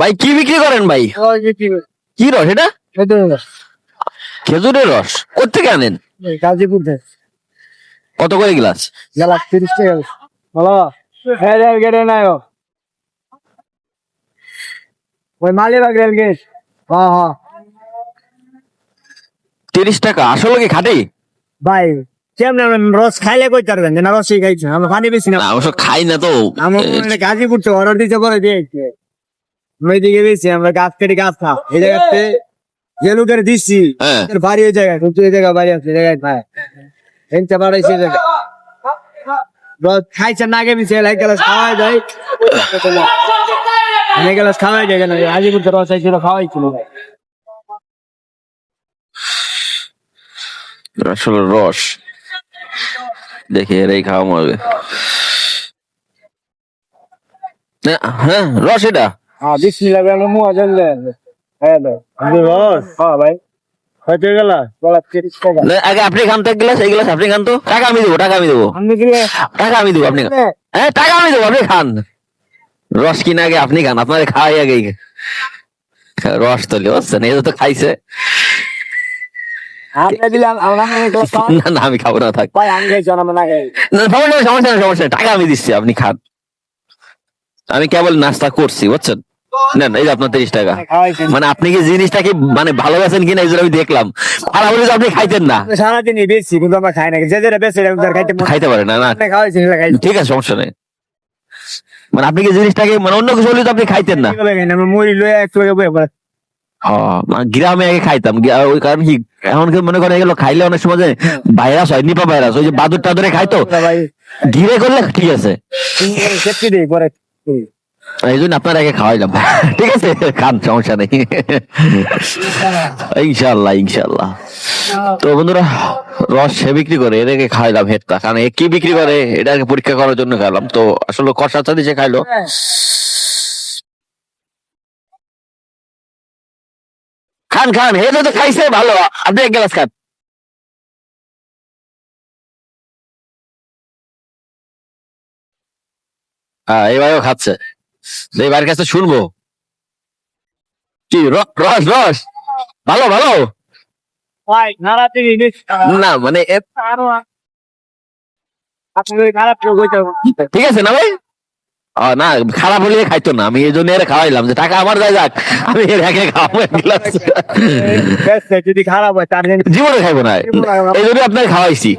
ভাই কি বিক্রি করেন ভাই? কি রস এটা? খেজুরের রস। কোথেকে আনেন? গাজীপুর থেকে। কত করে গ্লাস? গেলা তিরিশ টাকা বলো হ্যাঁ রেল গেটে নাই ওই মালিবাগ রেল গেট। হ্যাঁ হ্যাঁ। তিরিশ টাকা। আসলে কি খাটি? ভাই কেমন রস খাইলে কই পারবেন না রসই খাইছে। আমরা পানি বেশি না। অবশ্য খাই না তো। আমার মনে গাজীপুর থেকে অর্ডার দিতে পরে দিয়েছে বেশি আমরা গাছ কেটে গাছ খা এই জায়গাতে গেলু করে দিচ্ছি হ্যাঁ। এর বাড়ি ওই জায়গায় কিন্তু এই জায়গায় বাড়ি আছে এই জায়গায় ভাই এনতে বাড়াইছে রস খাইছে না এক গ্লাস খাওয়াই যায় এক গ্লাস খাওয়াই যায় কেন? রস আইছিল খাওয়াই ছিল আসলে রস। দেখি এরাই খাওয়া মরবে হ্যাঁ রস এটা। হ্যাঁ বিসমিল্লাহ বলে মুয়া জ্বললে হ্যাঁ রস হ্যাঁ ভাই। হয়তো গেল? আগে আপনি খান তো এক গ্লাস এই গ্লাস আপনি খান তো। টাকা আমি দেবো টাকা আমি দেবো। টাকা আমি দেবো আপনি হ্যাঁ টাকা আমি দেবো আপনি খান। রস কিনা আগে আপনি খান আপনার খাওয়াই আগে। রস তো বুঝছেন এই তো খাইছে। না আমি খাব না থাক। সমস্যা নেই, সমস্যা। টাকা আমি দিচ্ছি আপনি খান। আমি কেবল নাস্তা করছি বুঝছেন? না এই আপনার তিরিশ টাকা। মানে আপনি কি জিনিসটা কি মানে ভালোবাসেন কিনা এই জন্য আমি দেখলাম। আর আপনি খাইতেন না। সারাদিনই বেশি কিন্তু আমরা খাই না। যে যেটা বেশি খাইতে খাইতে পারেন না ঠিক আছে সমস্যা নেই। মানে আপনি কি জিনিসটাকে মানে অন্য কিছু হলে তো আপনি খাইতেন না। মুড়ি লয়ে একটু হ্যাঁ, গ্রামে আগে খাইতাম। ওই কারণ কি এখন মনে করে এগুলো খাইলে অনেক সময় ভাইরাস হয় নিপা ভাইরাস ওই যে বাদুর টাদুরে খাইতো। ভাই ধীরে করলে ঠিক আছে। পরে। এই জন্য আপনার আগে খাওয়াইলাম ঠিক আছে? খান, সমস্যা নেই। ইনশাল্লাহ ইনশাল্লাহ তো বন্ধুরা, রস সে বিক্রি করে এটাকে খাইলাম হেডটা। কারণ এ কি বিক্রি করে এটাকে পরীক্ষা করার জন্য খাইলাম। তো আসলে কষা চাঁদি সে খাইলো। খান খান হেটা তো খাইছে, ভালো। আপনি এক গ্লাস খান। হ্যাঁ এবারেও খাচ্ছে। এই বাড়ির কাছে শুনব। কি রস রস ভালো ভালো? না মানে ঠিক আছে না ভাই? না খারাপ হলে খাইতো না। আমি এই জন্য এর খাওয়াইলাম যে টাকা আমার যায় যাক। আমি এর একে খাওয়াবো যদি খারাপ হয় তার জীবনে খাইবো না। এই জন্য আপনার খাওয়াইছি।